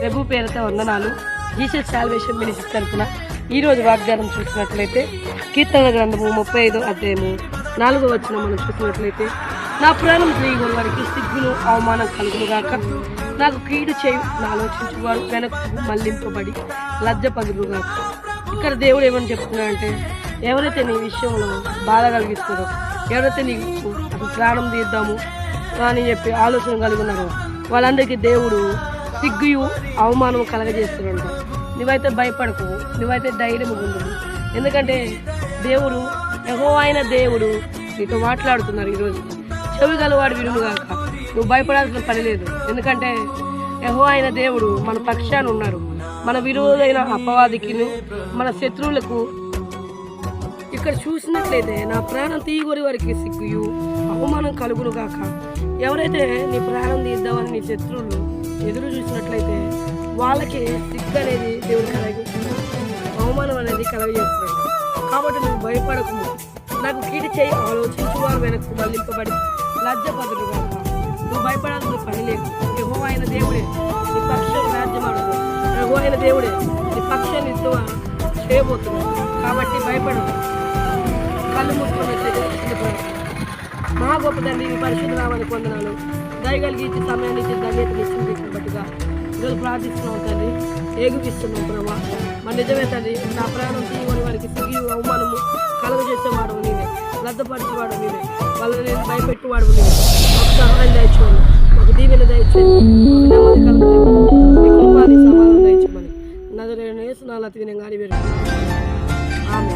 ప్రభు పేరుతో వందనాలు. Jesus salvation minister తరఫున ఈ రోజు వాగ్దానం చూసినట్లయితే కీర్తన గ్రంథము ముప్పై ఐదో అధ్యాయము నాలుగో వచ్చిన మనం చూసినట్లయితే నా ప్రాణం చేయగల వారికి సిగ్గును అవమానం కలుగును గాక. నాకు కీడు చేయు నా ఆలోచించువాడు వెనక్కు మళ్ళింపబడి లజ్జ పగులుగాక ఇక్కడ దేవుడు ఏమని చెప్తున్నాడంటే ఎవరైతే నీ విషయంలో బాధ కలిగిస్తారో ఎవరైతే నీకు అసలు ప్రాణం తీద్దాము అని చెప్పి ఆలోచన కలిగి ఉన్నారో వాళ్ళందరికీ దేవుడు సిగ్గు అవమానం కలగజేస్తున్నాడు నువ్వైతే భయపడకు నువ్వైతే ధైర్యం ఉండు. ఎందుకంటే దేవుడు ఎగో అయిన దేవుడు నీతో మాట్లాడుతున్నారు ఈరోజు. చెవి గలవాడు వినుగాక నువ్వు భయపడాల్సిన పని లేదు. ఎందుకంటే యహో అయిన దేవుడు మన పక్షాన ఉన్నారు. మన విరోధైన అపవాదికిను మన శత్రువులకు ఇక్కడ చూసినట్లయితే నా ప్రాణం తీయగొరి వారికి సిగ్గుయు అవమానం కలుగును గాక. ఎవరైతే నీ ప్రాణం తీద్దామని నీ శత్రువులు ఎదురు చూసినట్లయితే వాళ్ళకి సిగ్గు అనేది దేవుడు కలిగి అవమానం అనేది కలగజేస్తున్నాడు కాబట్టి నువ్వు భయపడకు. నాకు కీడి చేయి ఆలోచించు వారు వెనక్కు మళ్ళింపబడి లజ్జపదులు నువ్వు భయపడాల్సిన పని లేదు. ఆయన దేవుడే. నీ పక్షం రాజ్యమాడు యహో అయిన దేవుడే. నీ పక్షాన్ని ఇస్తూ చేయబోతున్నాడు. కాబట్టి భయపడు. కళ్ళు మూసుకొని మా గొప్ప తండ్రి మీ పరిశుద్ధ రామని పొందనాలు దయగలిగి ఇచ్చి సమయాన్ని ఇచ్చి ధన్యతను ఇచ్చిన బట్టిగా ఈరోజు ప్రార్థిస్తున్నాం తండ్రి ఏగుపిస్తున్నాం ప్రభా. మన నిజమే తండ్రి నా ప్రాణం తీయని వారికి తిరిగి అవమానము కలుగ చేసేవాడు నేనే లద్దపరిచేవాడు నేనే వాళ్ళని నేను భయపెట్టేవాడు నేనే మాకు సహాయం దయచేవాడు మాకు దీవెన దయచేయండి. మాకు నెమ్మది కలుగుతుంది మీ నేను సమాధానం దయచేయమని. ఆమె